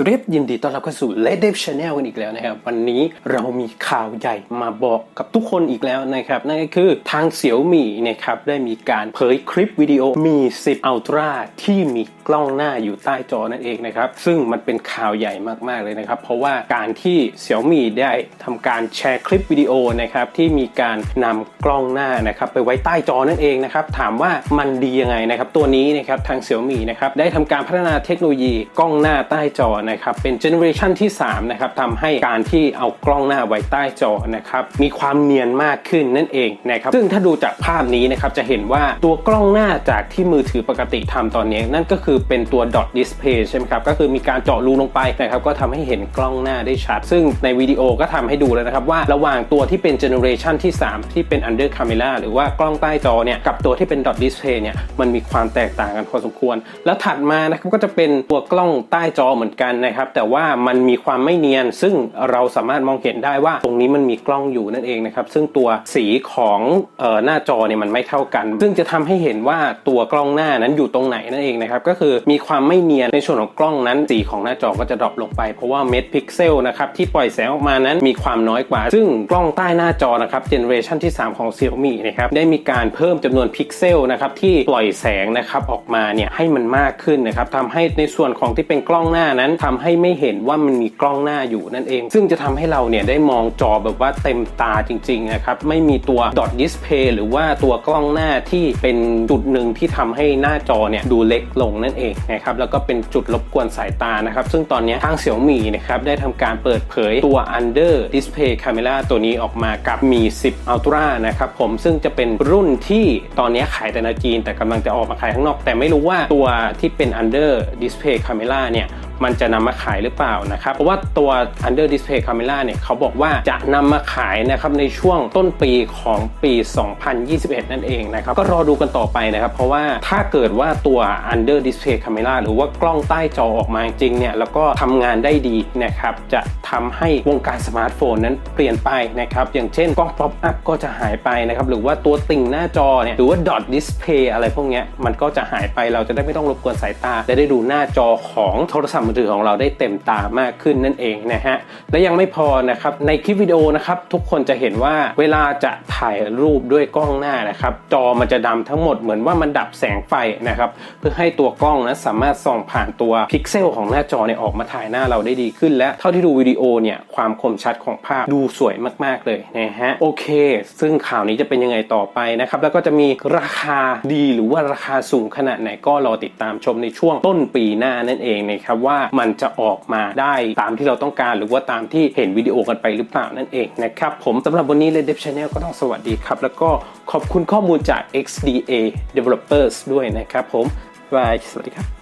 สวัสดีบยินดีต้อนรับเข้าสู่ Let Dev Channel กันอีกแล้วนะครับ วันนี้เรามีข่าวใหญ่มาบอกกับทุกคนอีกแล้วนะครับ นั่นก็คือทางเสี่ยวมี่นะครับได้มีการเผยคลิปวิดีโอมี 10 Ultra ที่มีกล้องหน้าอยู่ใต้จอนั่นเองนะครับ ซึ่งมันเป็นข่าวใหญ่มากๆเลยนะครับ เพราะว่าการที่เสี่ยวมี่ได้ทำการแชร์คลิปวิดีโอนะครับที่มีการนำกล้องหน้านะครับไปไว้ใต้จอนั่นเองนะครับถามว่ามันดียังไงนะครับตัวนี้นะครับทางเสี่ยวมี่นะครับได้ทำการพัฒนาเทคโนโลยีกล้องหน้าใต้จอนะครับเป็นเจเนอเรชันที่3นะครับทำให้การที่เอากล้องหน้าไว้ใต้จอนะครับมีความเนียนมากขึ้นนั่นเองนะครับซึ่งถ้าดูจากภาพนี้นะครับจะเห็นว่าตัวกล้องหน้าจากที่มือถือปกติทำตอนนี้ นั่นก็คือเป็นตัว dot display ใช่ไหมครับก็คือมีการเจาะรูลงไปนะครับก็ทำให้เห็นกล้องหน้าได้ชัด ซึ่งในวิดีโอก็ทำให้ดูแล้วนะครับว่าระหว่างตัวที่เป็นเจเนอเรชันที่ 3 ที่เป็น under camera หรือว่ากล้องใต้จอเนี่ยกับตัวที่เป็น dot display เนี่ยมันมีความแตกต่างกันพอสมควร แล้วถัดมานะครับก็จะเป็นตัวกล้องใต้จอเหมือนกันนะครับ แต่ว่ามันมีความไม่เนียน ซึ่งเราสามารถมองเห็นได้ว่า ตรงนี้มันมีกล้องอยู่นั่นเองนะครับ ซึ่งตัวสีของออหน้าจอเนี่ยมันไม่เท่ากัน ซึ่งจะทำให้เห็นว่าตัวกล้องหน้านั้นอยู่ตรงไหนนั่นเองนะครับ ก็คือมีความไม่เนียนในส่วนของกล้องนั้น สีของหน้าจอก็จะดรอปลงไป เพราะว่าเม็ดพิกเซลนะครับที่ปล่อยแสงออกมานั้นมีความน้อยกว่า ซึ่งกล้องใต้หน้าจอนะครับเจเนอเรชันที่ 3 ของ Xiaomi นะครับได้มีการเพิ่มจำนวนพิกเซลนะครับที่ปล่อยแสงนะครับออกมาเนี่ยให้มันมากขึ้นนะครับทำให้ในส่วนของที่เป็นกล้องหน้านั้นทำให้ไม่เห็นว่ามันมีกล้องหน้าอยู่นั่นเอง ซึ่งจะทำให้เราเนี่ยได้มองจอแบบว่าเต็มตาจริงๆนะครับไม่มีตัว dot display หรือว่าตัวกล้องหน้าที่เป็นจุดหนึ่งที่ทำให้หน้าจอเนี่ยดูเล็กลงนั่นเองนะครับแล้วก็เป็นจุดรบกวนสายตานะครับ ซึ่งตอนนี้ทาง Xiaomi นะครับได้ทำการเปิดเผยตัว under display camera ตัวนี้ออกมากับมี 10 Ultra นะครับผมซึ่งจะเป็นรุ่นที่ตอนนี้ขายแต่ในจีน แต่กำลังจะออกมาขายข้างนอก แต่ไม่รู้ว่าตัวที่เป็น under display camera เนี่ย มันจะนำมาขายหรือเปล่านะครับ เพราะว่าตัว under display camera เนี่ยเขาบอกว่าจะนำมาขายนะครับในช่วงต้นปีของปี 2021 นั่นเองนะครับ ก็รอดูกันต่อไปนะครับ เพราะว่าถ้าเกิดว่าตัว under display camera หรือว่ากล้องใต้จอออกมาจริงเนี่ยแล้วก็ทำงานได้ดีนะครับ จะทำให้วงการสมาร์ทโฟนนั้นเปลี่ยนไปนะครับ อย่างเช่นกล้อง pop up ก็จะหายไปนะครับ หรือว่าตัวติ่งหน้าจอเนี่ยหรือว่า dot display อะไรพวกนี้มันก็จะหายไปเราจะได้ไม่ต้องรบกวนสายตาและได้ดูหน้าจอของโทรศัพท์มือถือของเราได้เต็มตามากขึ้นนั่นเองนะฮะและยังไม่พอนะครับในคลิปวิดีโอนะครับทุกคนจะเห็นว่าเวลาจะถ่ายรูปด้วยกล้องหน้านะครับจอมันจะดำทั้งหมดเหมือนว่ามันดับแสงไฟนะครับเพื่อให้ตัวกล้องนั้นสามารถส่องผ่านตัวพิกเซลของหน้าจอเนี่ยออกมาถ่ายหน้าเราได้ดีขึ้น และเท่าที่ดูวิดีโอเนี่ยความคมชัดของภาพดูสวยมาก ๆ เลยนะฮะโอเค ซึ่งข่าวนี้จะเป็นยังไงต่อไปนะครับแล้วก็จะมีราคาดีหรือว่าราคาสูงขนาดไหนก็รอติดตามชมในช่วงต้นปีหน้านั่นเองนะครับว่ามันจะออกมาได้ตามที่เราต้องการ หรือว่าตามที่เห็นวิดีโอกันไปหรือเปล่านั่นเองนะครับผมสำหรับวันนี้เลยเดฟชาแนลก็ต้องสวัสดีครับ แล้วก็ขอบคุณข้อมูลจาก XDA Developers ด้วยนะครับผมบายสวัสดีครับ